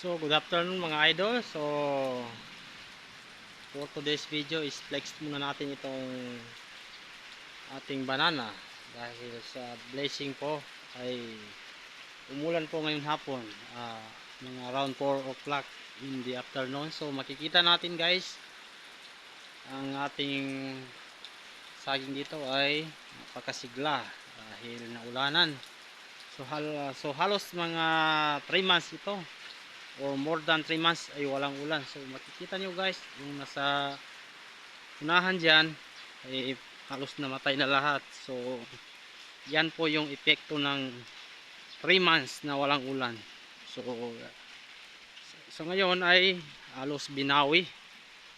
So, good afternoon mga idol. So, for today's video is flex muna natin itong ating banana dahil sa blessing po ay umulan po ngayon hapon ah, mga around 4 o'clock in the afternoon. So, makikita natin guys ang ating saging dito ay napakasigla dahil naulanan. So, hal so halos mga 3 months ito or more than 3 months ay walang ulan. So makikita nyo guys, yung nasa unahan dyan ay halos namatay na lahat. So yan po yung epekto ng 3 months na walang ulan. So so ngayon ay halos binawi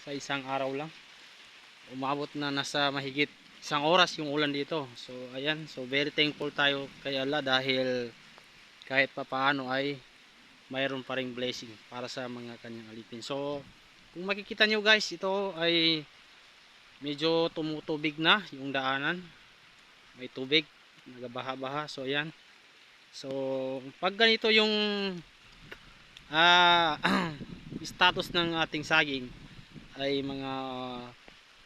sa isang araw lang. Umabot na nasa mahigit isang oras yung ulan dito. So ayan, so very thankful tayo kay Allah dahil kahit papaano ay mayroon pa ring blessing para sa mga kanyang alipin. So, kung makikita nyo guys, ito ay medyo tumutubig na yung daanan. May tubig, nagabaha-baha. So, ayan. So, pag ganito yung ah, status ng ating saging ay mga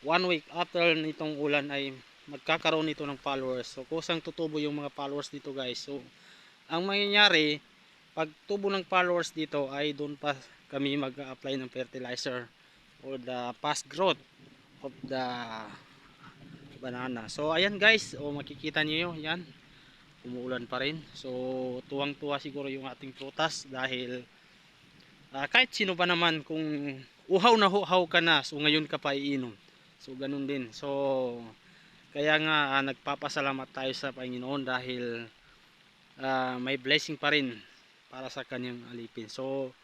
one week after nitong ulan ay magkakaroon nito ng followers. So, kusang tutubo yung mga followers dito guys. So, ang mangyayari, pag tubo ng followers dito ay doon pa kami mag-apply ng fertilizer for the fast growth of the banana. So ayan guys, o makikita niyo yan. Umuulan pa rin. So tuwang-tuwa siguro yung ating prutas dahil ah, kahit sino ba naman kung uhaw na uhaw ka na, so ngayon ka pa iinom. So ganun din. So kaya nga ah, nagpapasalamat tayo sa Panginoon dahil ah, may blessing pa rin para sa kanyang alipin. So,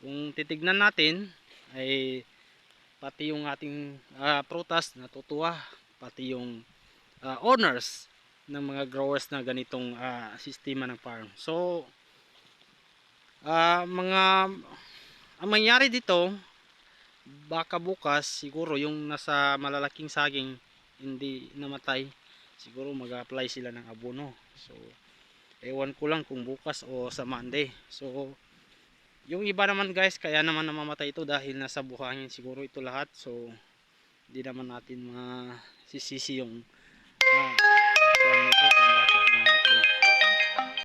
kung titignan natin ay pati yung ating ah, prutas natutuwa, pati yung ah, owners ng mga growers na ganitong ah, sistema ng farm. So, ah, mga ang mangyari dito baka bukas siguro yung nasa malalaking saging hindi namatay siguro mag-apply sila ng abono. So, ewan ko lang kung bukas o sa Monday. So yung iba naman guys kaya naman namamatay ito dahil nasa buhangin siguro ito lahat. So hindi naman natin masisisi yung ah,